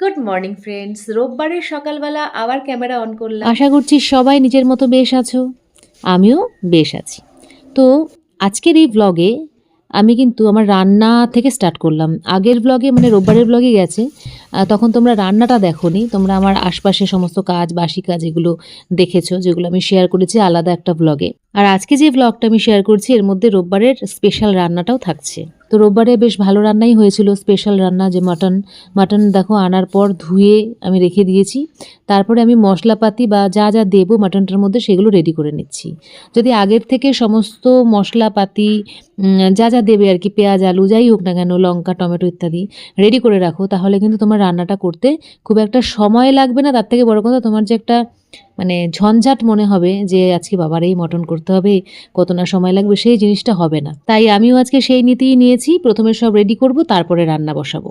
Good morning friends রোববারের সকালবেলা আবার camera on করলাম। আশা করছি সবাই নিজের মতো বেশ আছো। আমিও বেশ আছি। তো আজকের এই ব্লগে আমি কিন্তু আমার রান্না থেকে স্টার্ট করলাম। আগের ব্লগে মানে রোববারের ব্লগে গেছে তখন তোমরা রান্নাটা দেখোনি। তোমরা আমার আশপাশে সমস্ত কাজ, বাসি কাজ এগুলো দেখেছ, যেগুলো আমি শেয়ার করেছি আলাদা একটা ব্লগে আর আজকে যে ব্লগটা আমি শেয়ার করছি, এর মধ্যে রোববারের স্পেশাল রান্নাটাও থাকছে। তো রোববারে বেশ ভালো রান্নাই হয়েছিল স্পেশাল রান্না যে মাটন মাটন দেখো আনার পর ধুয়ে আমি রেখে দিয়েছি। তারপরে আমি মশলাপাতি বা যা যা দেবো মাটনটার মধ্যে সেগুলো রেডি করে নিচ্ছি। যদি আগের থেকে সমস্ত মশলাপাতি যা যা দেবে আর কি, পেঁয়াজ, আলু, যাই হোক না কেন, লঙ্কা, টমেটো ইত্যাদি রেডি করে রাখো। তাহলে কিন্তু তোমার রান্নাটা করতে খুব একটা সময় লাগবে না। তার থেকে বড় কথা তোমার যে একটা মানে ঝঞ্ঝাট মনে হবে যে আজকে বাবার এই মটন করতে হবে, কত না সময় লাগবে, সেই জিনিসটা হবে না। তাই আমিও আজকে সেই নীতিই নিয়েছি। প্রথমে সব রেডি করব, তারপরে রান্না বসাবো।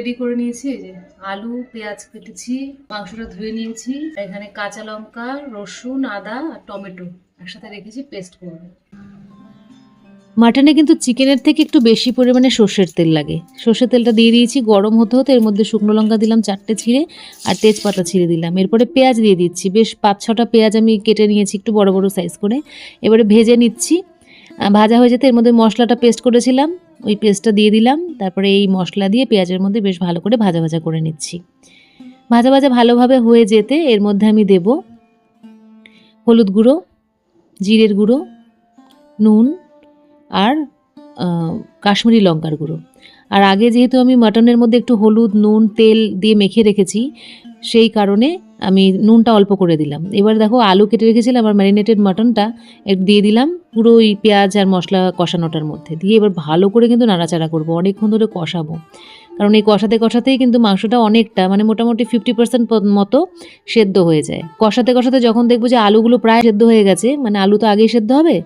রেডি করে নিয়েছি, এই যে আলু, পেঁয়াজ কেটেছি, মাংসটা ধুয়ে নিয়েছি এখানে কাঁচা লঙ্কা, রসুন, আদা আর টমেটো একসাথে রেখেছি পেস্ট করব মাটনে কিন্তু চিকেনের থেকে একটু বেশি পরিমাণে সর্ষের তেল লাগে। সর্ষের তেলটা দিয়ে দিয়েছি, গরম হতে হতে এর মধ্যে শুকনো লঙ্কা দিলাম, চারটে ছিঁড়ে, আর তেজপাতা ছিঁড়ে দিলাম। এরপরে পেঁয়াজ দিয়ে দিচ্ছি। বেশ পাঁচ ছটা পেঁয়াজ আমি কেটে নিয়েছি একটু বড় বড় সাইজ করে। এবারে ভেজে নিচ্ছি। ভাজা হয়ে যেতে এর মধ্যে মশলাটা পেস্ট করেছিলাম। ওই পেস্টটা দিয়ে দিলাম। তারপরে এই মশলা দিয়ে পেঁয়াজের মধ্যে বেশ ভালো করে ভাজা ভাজা করে নিচ্ছি। ভাজা ভাজা ভালোভাবে হয়ে যেতে এর মধ্যে আমি দেব হলুদ গুঁড়ো, জিরের গুঁড়ো, নুন আর কাশ্মীরি লঙ্কার গুঁড়ো। আর আগে যেহেতু আমি মাটনের মধ্যে একটু হলুদ, নুন, তেল দিয়ে মেখে রেখেছি সেই কারণে আমি নুনটা অল্প করে দিলাম। এবার দেখো আলু কেটে রেখেছিলাম, আর ম্যারিনেটেড মাটনটা দিয়ে দিলাম পুরো ওই পেঁয়াজ আর মশলা কষানোটার মধ্যে। দিয়ে এবার ভালো করে কিন্তু নাড়াচাড়া করব, অনেকক্ষণ ধরে কষাবো। কারণ এই কষাতে কষাতেই কিন্তু মাংসটা অনেকটা মানে মোটামুটি ফিফটি পার্সেন্ট মতো সেদ্ধ হয়ে যায়। কষাতে কষাতে যখন দেখব যে আলুগুলো প্রায় সেদ্ধ হয়ে গেছে মানে আলু তো আগেই সেদ্ধ হবে,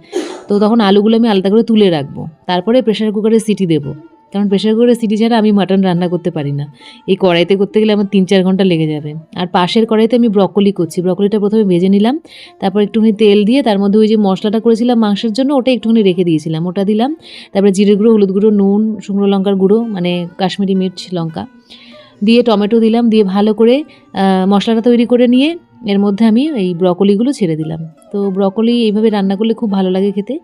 তো তখন আলুগুলো আমি আলাদা করে তুলে রাখব। তারপরে প্রেশার কুকারে সিটি দেবো। কারণ প্রেশার কুকারে সিটি ছাড়া আমি মাটন রান্না করতে পারি না। এই কড়াইতে করতে গেলে আমার তিন চার ঘণ্টা লেগে যাবে। আর পাশের কড়াইতে আমি ব্রকলি করছি। ব্রকলিটা প্রথমে ভেজে নিলাম, তারপর একটুখানি তেল দিয়ে তার মধ্যে ওই যে মশলাটা করেছিলাম মাংসের জন্য, ওটা একটুখানি রেখে দিয়েছিলাম। ওটা দিলাম, তারপরে জিরে গুঁড়ো, হলুদ গুঁড়ো, নুন, শুকনো লঙ্কার গুঁড়ো মানে কাশ্মীরি মির্চ, লঙ্কা দিয়ে টমেটো দিলাম, দিয়ে ভালো করে মশলাটা তৈরি করে নিয়ে এর মধ্যে আমি এই ব্রকলিগুলো ছেড়ে দিলাম। তো ব্রকলি এইভাবে রান্না করলে খুব ভালো লাগে খেতে।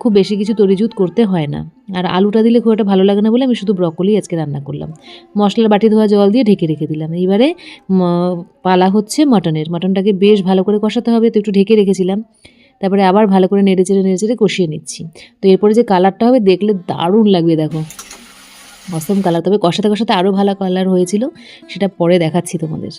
খুব বেশি কিছু তরিজুত করতে হয় না। আর আলুটা দিলে খুব একটা ভালো লাগে না বলে আমি শুধু ব্রকলি আজকে রান্না করলাম। মশলার বাটি ধোয়া জল দিয়ে ঢেকে রেখে দিলাম। এইবারে ম- পালা হচ্ছে মটনের। মটনটাকে বেশ ভালো করে কষাতে হবে, তো একটু ঢেকে রেখেছিলাম। তারপরে আবার ভালো করে নেড়ে চেড়ে নেড়ে চেড়ে কষিয়ে নিচ্ছি। তো এরপরে যে কালারটা হবে দেখলে দারুণ লাগবে, দেখো। অসম কালার তবে কষাতে কষাতে আরও ভালো কালার হয়েছিল, সেটা পরে দেখাচ্ছি তোমাদের।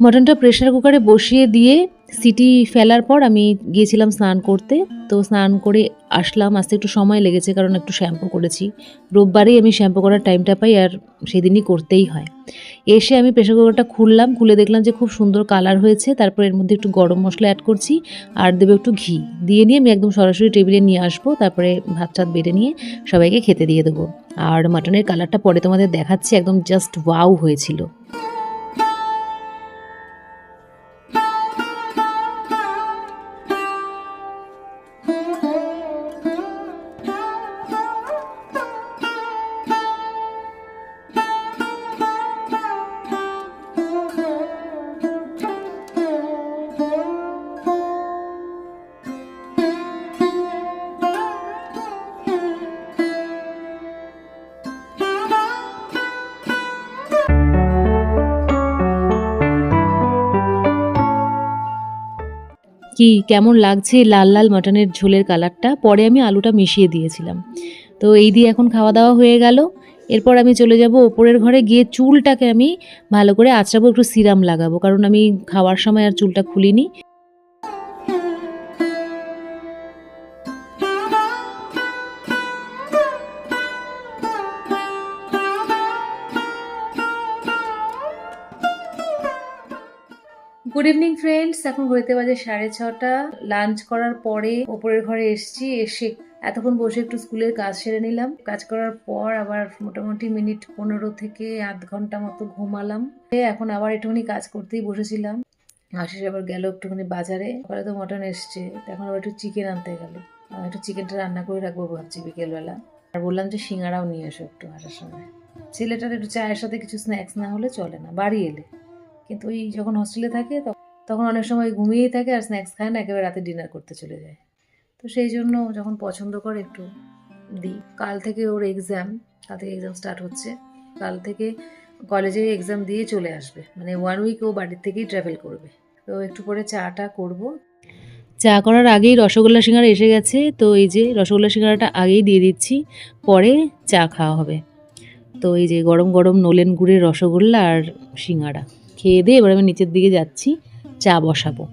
মটনটা প্রেশার কুকারে বসিয়ে দিয়ে সিটি ফেলার পর আমি গিয়েছিলাম স্নান করতে। তো স্নান করে আসলাম। আসতে একটু সময় লেগেছে কারণ একটু শ্যাম্পু করেছি। রোববারেই আমি শ্যাম্পু করার টাইমটা পাই আর সেদিনই করতেই হয়। এসে আমি প্রেশার কুকারটা খুললাম। খুলে দেখলাম যে খুব সুন্দর কালার হয়েছে। তারপর এর মধ্যে একটু গরম মশলা অ্যাড করছি। আর দেবো একটু ঘি। দিয়ে নিয়ে আমি একদম সরাসরি টেবিলে নিয়ে আসব। তারপরে ভাত টাত বেড়ে নিয়ে সবাইকে খেতে দিয়ে দেবো। আর মাটনের কালারটা পরে তোমাদের দেখাচ্ছি। একদম জাস্ট ওয়াও হয়েছিল। কি কেমন লাগছে লাল লাল মাটনের ঝোলের কালারটা? পরে আমি আলুটা মিশিয়ে দিয়েছিলাম। তো এই দিয়ে এখন খাওয়া দাওয়া হয়ে গেল। এরপর আমি চলে যাব ওপরের ঘরে, গিয়ে চুলটাকে আমি ভালো করে আঁচড়াবো, একটু সিরাম লাগাবো। কারণ আমি খাওয়ার সময় আর চুলটা খুলিনি। গুড ইভিনিং ফ্রেন্ডস এখন ঘড়িতে বাজে সাড়ে ছটা। লাঞ্চ করার পরে ওপরের ঘরে এসেছি, এসে এতক্ষণ বসে একটু স্কুলের কাজ সেরে নিলাম। কাজ করার পর আবার মোটামুটি মিনিট পনেরো থেকে আধ ঘণ্টা মতো ঘুমালাম। এখন আবার একটুখানি কাজ করতেই বসেছিলাম। আশিস আবার গেল একটুখানি বাজারে। সকালে তো মটন এসছে এখন আবার একটু চিকেন আনতে গেল। একটু চিকেনটা রান্না করে রাখব ভাবছি বিকেলবেলা। আর বললাম যে সিঙ্গারাও নিয়ে এসো একটু আসার সময়। ছেলেটার একটু চায়ের সাথে কিছু স্ন্যাক্স না হলে চলে না, বাড়ি এলে। কিন্তু ওই যখন হস্টেলে থাকে তখন অনেক সময় ঘুমিয়েই থাকে আর স্ন্যাক্স খায় না, একেবারে রাতে ডিনার করতে চলে যায়। তো সেই জন্য যখন পছন্দ করে একটু দিই। কাল থেকে ওর এক্সাম কাল থেকে এক্সাম স্টার্ট হচ্ছে। কাল থেকে কলেজে এক্সাম দিয়ে চলে আসবে। মানে ওয়ান উইক ও বাড়ির থেকেই ট্রাভেল করবে। তো একটু পরে চাটা করব। চা করার আগেই রসগোল্লা সিঙ্গারা এসে গেছে। তো এই যে রসগোল্লা সিঙ্গারাটা আগেই দিয়ে দিচ্ছি। পরে চা খাওয়া হবে। তো এই যে গরম গরম নলেন গুড়ের রসগোল্লা আর সিঙ্গারা। খেয়ে দিয়ে এবার আমি নিচের দিকে যাচ্ছি চা বসাবো।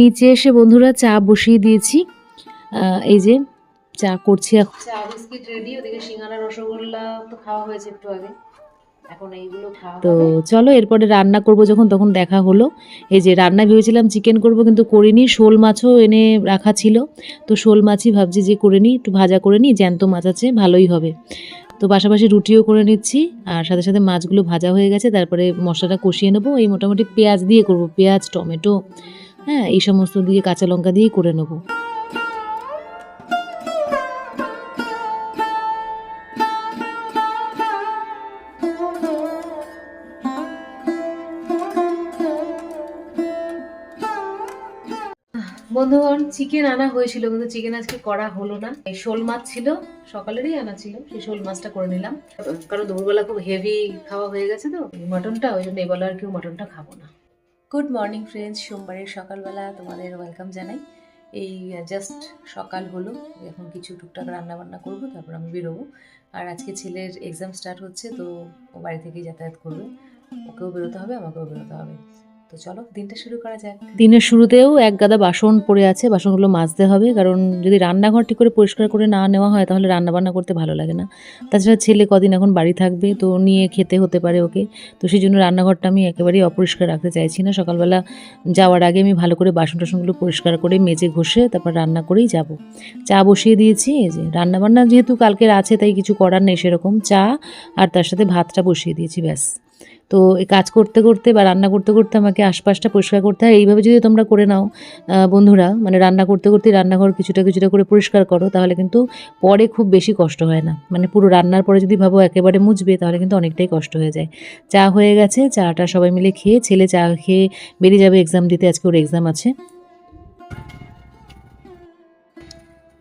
নিচে এসে বন্ধুরা চা বসিয়ে দিয়েছি। এই যে চা করছি এখন। চা বিস্কিট রেডি ওদিকে সিঙ্গারা রসগোল্লা তো খাওয়া হয়েছে একটু আগে। এখন এইগুলো খাওয়া তো চলো এরপরে রান্না করব যখন তখন দেখা হলো। এই যে রান্না ভেবেছিলাম চিকেন করব কিন্তু করিনি। শোল মাছও এনে রাখা ছিল। তো শোল মাছই ভাবছি যে করে নিই একটু ভাজা করে নিই। জ্যান্ত মাছ আছে ভালোই হবে। তো পাশাপাশি রুটিও করে নিচ্ছি। আর সাথে সাথে মাছগুলো ভাজা হয়ে গেছে। তারপরে মশলাটা কষিয়ে নেব। এই মোটামুটি পেঁয়াজ দিয়ে করব। পেঁয়াজ টমেটো হ্যাঁ এই সমস্ত দিয়ে কাঁচা লঙ্কা দিয়েই করে নেব। বন্ধুগণ, চিকেন আনা হয়েছিল, কিন্তু চিকেন আজকে করা হলো না। শোল মাছ ছিল, সকালেরই আনা ছিল, সেই শোল মাছটা করে নিলাম। কারণ দুপুরবেলা খুব হেভি খাওয়া হয়ে গেছে তো মটনটা, ওই জন্য এবেলা আর কেউ মটনটা খাব না। গুড মর্নিং ফ্রেন্ডস সোমবারের সকালবেলা তোমাদের ওয়েলকাম জানাই। এই জাস্ট সকাল হলো, এখন কিছু টুকটাক রান্নাবান্না করব, তারপর আমি বেরোবো। আর আজকে ছেলের এক্সাম স্টার্ট হচ্ছে, তো ও বাড়ি থেকেই যাতায়াত করবে। ওকেও বেরোতে হবে, আমাকেও বেরোতে হবে। তো চলো, দিনটা শুরু করা যাক। দিনের শুরুতেও এক গাদা বাসন পড়ে আছে, বাসনগুলো মাজতে হবে। কারণ যদি রান্নাঘর ঠিক করে পরিষ্কার করে না নেওয়া হয়, তাহলে রান্না বান্না করতে ভালো লাগে না। তাছাড়া ছেলে কদিন এখন বাড়ি থাকবে, তো নিয়ে খেতে হতে পারে ওকে। তো সেই জন্য রান্নাঘরটা আমি একেবারেই অপরিষ্কার রাখতে চাইছি না। সকালবেলা যাওয়ার আগে আমি ভালো করে বাসন টাসনগুলো পরিষ্কার করে মেজে ঘষে তারপর রান্না করেই যাব। চা বসিয়ে দিয়েছি, এই যে রান্না বান্না যেহেতু কালকের আছে, তাই কিছু করার নেই সেরকম। চা আর তার সাথে ভাতটা বসিয়ে দিয়েছি, ব্যাস। তো এই কাজ করতে করতে বা রান্না করতে করতে আমাকে আশপাশটা পরিষ্কার করতে হয়। এইভাবে যদি তোমরা করে নাও বন্ধুরা মানে রান্না করতে করতে রান্নাঘর কিছুটা কিছুটা করে পরিষ্কার করো, তাহলে কিন্তু পরে খুব বেশি কষ্ট হয় না। মানে পুরো রান্নার পরে যদি ভাবো একেবারে মুছবে, তাহলে কিন্তু অনেকটাই কষ্ট হয়ে যায়। চা হয়ে গেছে, চাটা সবাই মিলে খেয়ে, ছেলে চা খেয়ে বেরিয়ে যাবে এক্সাম দিতে, আজকে ওর এক্সাম আছে।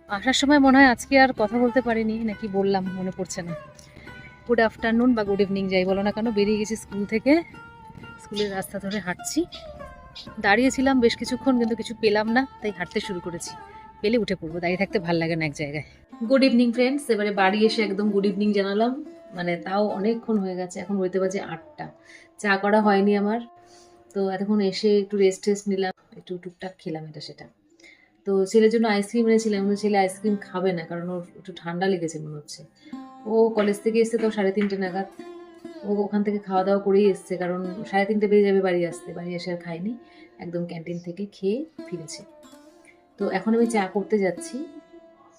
আসার সময় মনে হয় আজকে আর কথা বলতে পারিনি, নাকি বললাম, মনে পড়ছে না। গুড আফটারনুন বা গুড ইভিনিং যাই বলো না কেন, বেরিয়ে গেছি স্কুল থেকে। স্কুলের রাস্তা ধরে হাঁটছি। দাঁড়িয়েছিলাম বেশ কিছুক্ষণ কিন্তু কিছু পেলাম না, তাই হাঁটতে শুরু করেছি। পেলে উঠে পড়ব, দাঁড়িয়ে থাকতে ভালো লাগে না এক জায়গায়। গুড ইভিনিং ফ্রেন্ডস এবারে বাড়ি এসে একদম গুড ইভিনিং জানালাম। মানে তাও অনেকক্ষণ হয়ে গেছে, এখন বলতে বাজে আটটা। চা করা হয়নি আমার। তো এতক্ষণ এসে একটু রেস্ট টেস্ট নিলাম, একটু টুকটাক খেলাম এটা সেটা। তো ছেলের জন্য আইসক্রিম এনেছিলাম, কিন্তু ছেলে আইসক্রিম খাবে না, কারণ ওর একটু ঠান্ডা লেগেছে মনে হচ্ছে। ও কলেজ থেকে এসছে তো সাড়ে তিনটে নাগাদ। ও ওখান থেকে খাওয়া দাওয়া করেই এসছে, কারণ সাড়ে তিনটে বেজে যাবে বাড়ি আসতে। বাড়ি এসে আর খায়নি, একদম ক্যান্টিন থেকে খেয়ে ফিরেছে। তো এখন আমি চা করতে যাচ্ছি।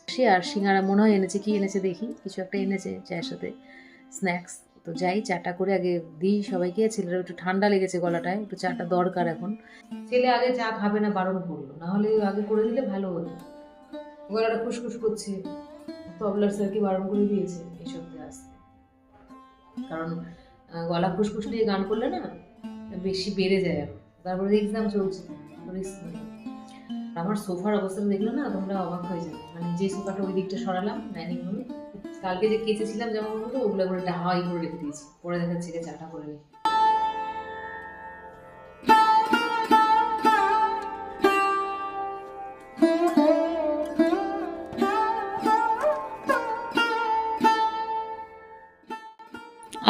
সে আর সিঙ্গারা মনে হয় এনেছে, কি এনেছে দেখি। কিছু একটা এনেছে চায়ের সাথে স্ন্যাক্স তো যাই, চাটা করে আগে দিই সবাইকে। ছেলেরা একটু ঠান্ডা লেগেছে গলাটায়, একটু চাটা দরকার এখন। ছেলে আগে চা খাবে না, বারণ করল। না হলে আগে করে দিলে ভালো হতো। গলাটা খুসখুস করছে। তবলার স্যারকে বারণ করে দিয়েছে। কারণ গলা খুসখুস দিয়ে গান করলে না বেশি বেড়ে যায়। তারপরে এক্সাম চলছে আমার সোফার অবস্থা দেখল না তোমরা অবাক হয়ে যাবে। মানে যে সোফাটা ওই দিকটা সরালাম ডাইনিং রুমে কালকে যে কেচেছিলাম যেমন মতো ওগুলো করে ডাহাই করে রেখে দিয়েছি। পরে দেখাচ্ছি চাটা করে নিই।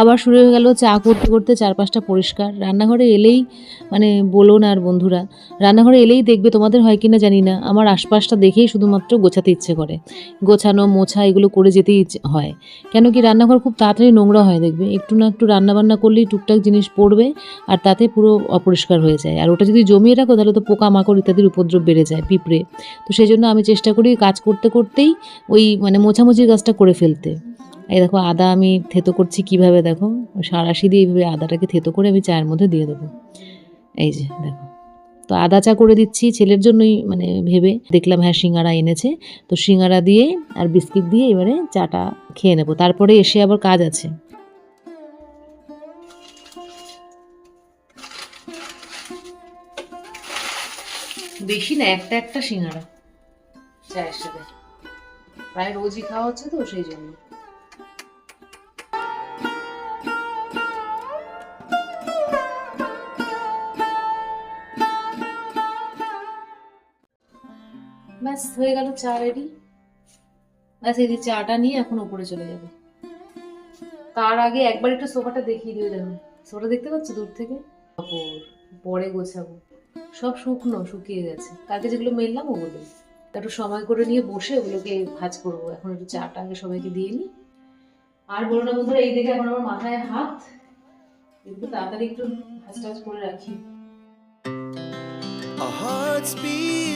আবার শুরু হয়ে গেল চা করতে করতে চারপাশটা পরিষ্কার। রান্নাঘরে এলেই মানে বলো না আর বন্ধুরা, রান্নাঘরে এলেই দেখবে তোমাদের হয় কিনা জানি না। আমার আশপাশটা দেখেই শুধুমাত্র গোছাতে ইচ্ছে করে। গোছানো, মোছা, এগুলো করে যেতেই হয়। কেন কি রান্নাঘর খুব তাড়াতাড়ি নোংরা হয়, দেখবে। একটু না একটু রান্না বান্না করলেই টুকটাক জিনিস পড়বে আর তাতে পুরো অপরিষ্কার হয়ে যায়। আর ওটা যদি জমিয়ে রাখো তাহলে তো পোকা মাকড় ইত্যাদির উপদ্রব বেড়ে যায়, পিঁপড়ে। তো সেই জন্য আমি চেষ্টা করি কাজ করতে করতেই ওই মানে মোছামুছির কাজটা করে ফেলতে। এই দেখো আদা আমি থেতো করছি কীভাবে দেখো? সারাশি দিয়ে এইভাবে আদাটাকে থেতো করে আমি চায়ের মধ্যে দিয়ে দেবো। এই যে দেখো। তো আদা চা করে দিচ্ছি ছেলের জন্যই মানে ভেবে দেখলাম হ্যাঁ সিঙ্গারা এনেছে। তো সিঙ্গারা দিয়ে আর বিস্কিট দিয়ে এবারে চাটা খেয়ে নেব। তারপরে এসে আবার কাজ আছে। বেশি না, একটা একটা সিঙ্গারা। চায়ের সাথে। প্রায় রোজই খাওয়া হচ্ছে তো, সেই জন্য। ব্যাস, হয়ে গেল চা রেডি ব্যাস, এই যে চাটা নিয়ে এখন উপরে চলে যাবে। তার আগে একবার একটু সোফাটা দেখিয়ে দিয়ে দেখুন সোফাটা দেখতে পাচ্ছ দূর থেকে? পরে গোছাবো। সব শুকনো, শুকিয়ে গেছে। কালকে যেগুলো মেললাম ওগুলো। একটু সময় করে নিয়ে বসে ওগুলোকে ভাজ করব। এখন একটু চাটা আগে সবাইকে দিয়ে নিই। আর বলো না বন্ধুরা, এই দেখে এখন আমার মাথায় হাত। একটু তাড়াতাড়ি একটু ভাজ টাজ করে রাখি। Our hearts beat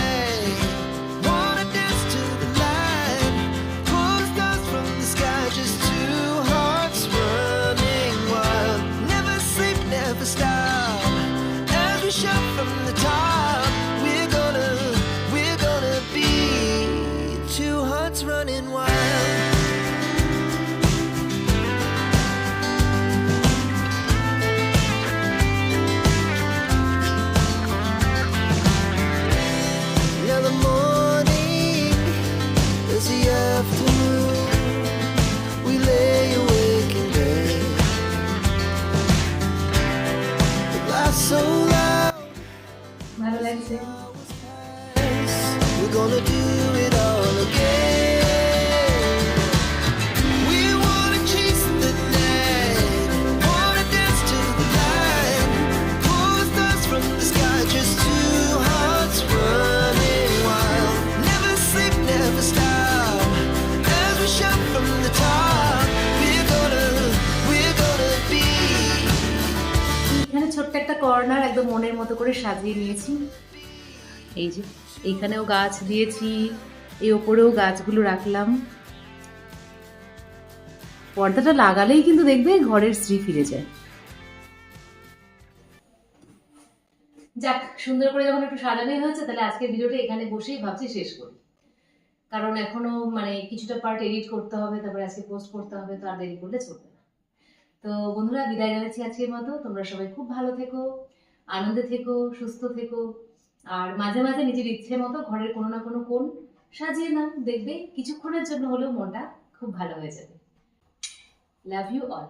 left একদম মনের মতো করে সাজিয়ে নিয়েছি। এই যে, এইখানেও গাছ দিয়েছি, এই ওপরেও গাছগুলো রাখলাম। পর্দাটা লাগালেই কিন্তু দেখবে ঘরের স্ত্রী ফিরে যায়। যাক, সুন্দর করে যখন একটু সাজানোই হয়েছে, তাহলে আজকের ভিডিওটা এখানে বসেই ভাবছি শেষ করি। কারণ এখনও মানে কিছুটা পার্ট এডিট করতে হবে, তারপরে আজকে পোস্ট করতে হবে, তো আর দেরি করলে চলবে না। তো বন্ধুরা, বিদায় জানাচ্ছি আজকের মতো। তোমরা সবাই খুব ভালো থেকো। আনন্দে থেকো, সুস্থ থেকো। আর মাঝে মাঝে নিজের ইচ্ছে মতো ঘরের কোনো না কোনো কোণ সাজিয়ে নাও, দেখবে কিছুক্ষণের জন্য হলেও মনটা খুব ভালো হয়ে যাবে। Love you all